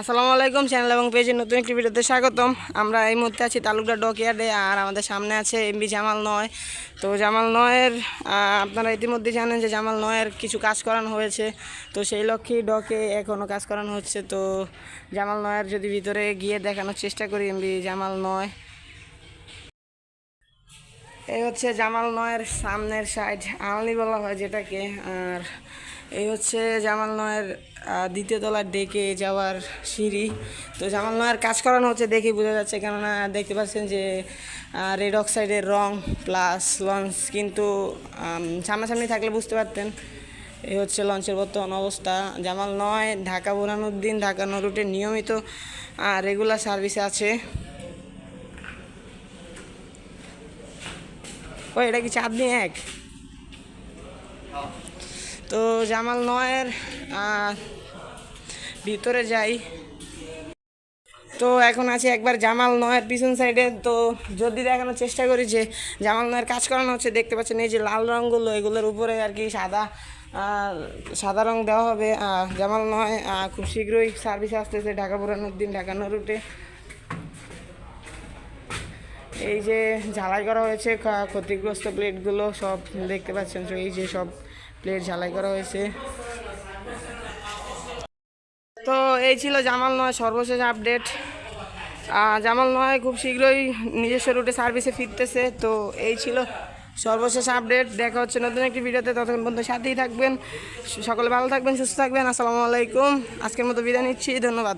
আসসালামু আলাইকুম চ্যানেল এবং পেজে নতুন একটি ভিডিওতে স্বাগতম। আমরা এই মুহূর্তে আছি তালুকদার ডকইয়ার্ডে আর আমাদের সামনে আছে এমবি জামাল নয়। তো জামাল নয়ের আপনারা ইতিমধ্যে জানেন যে জামাল নয়ের কিছু কাজ করানো হয়েছে। তো সেই লক্ষ্যেই ডকে এখনও কাজ করানো হচ্ছে। তো জামাল নয়ের যদি ভিতরে গিয়ে দেখানোর চেষ্টা করি এমবি জামাল নয়। এই হচ্ছে জামাল নয়ের সামনের সাইড আলনি বলা হয় যেটাকে, আর এই হচ্ছে জামাল নয়ের দ্বিতীয় তলার ডেকে যাওয়ার সিঁড়ি। তো জামাল নয়ের কাজ করানো হচ্ছে দেখেই বোঝা যাচ্ছে, কেননা দেখতে পাচ্ছেন যে রেড অক্সাইডের রং প্লাস লঞ্চ কিন্তু সামনাসামনি থাকলে বুঝতে পারতেন। এই হচ্ছে লঞ্চের বর্তমান অবস্থা। জামাল নয়, ঢাকা বোরানুদ্দিন, ঢাকা নরুটে নিয়মিত রেগুলার সার্ভিসে আছে। ও এটা কি চাঁদনি এক? তো জামাল নয়ের ভিতরে যাই। তো এখন আছে একবার জামাল নয়ের পিছন সাইডে। তো যদি দেখানোর চেষ্টা করি যে জামাল নয়ের কাজ করানো হচ্ছে, দেখতে পাচ্ছেন এই যে লাল রঙগুলো, এগুলোর উপরে আর কি সাদা সাদা রং দেওয়া হবে। জামাল নয় খুব শীঘ্রই সার্ভিস আসতেছে ঢাকা পুরানোর দিন ঢাকা নরুটে। এই যে ঝালাই করা হয়েছে ক্ষতিগ্রস্ত প্লেটগুলো সব দেখতে পাচ্ছেন এই যে সব প্লেট ঝালাই করা হয়েছে। তো এই ছিল জামাল নয় সর্বশেষ আপডেট। জামাল নয় খুব শীঘ্রই নিজস্ব রুটে সার্ভিসে ফিরতেছে, তো এই ছিল সর্বশেষ আপডেট। দেখা হচ্ছে নতুন একটি ভিডিওতে, ততক্ষণ পর্যন্ত সাথেই থাকবেন। সকলে ভালো থাকবেন, সুস্থ থাকবেন, আসসালামু আলাইকুম। আজকের মতো বিদায় নিচ্ছি, ধন্যবাদ।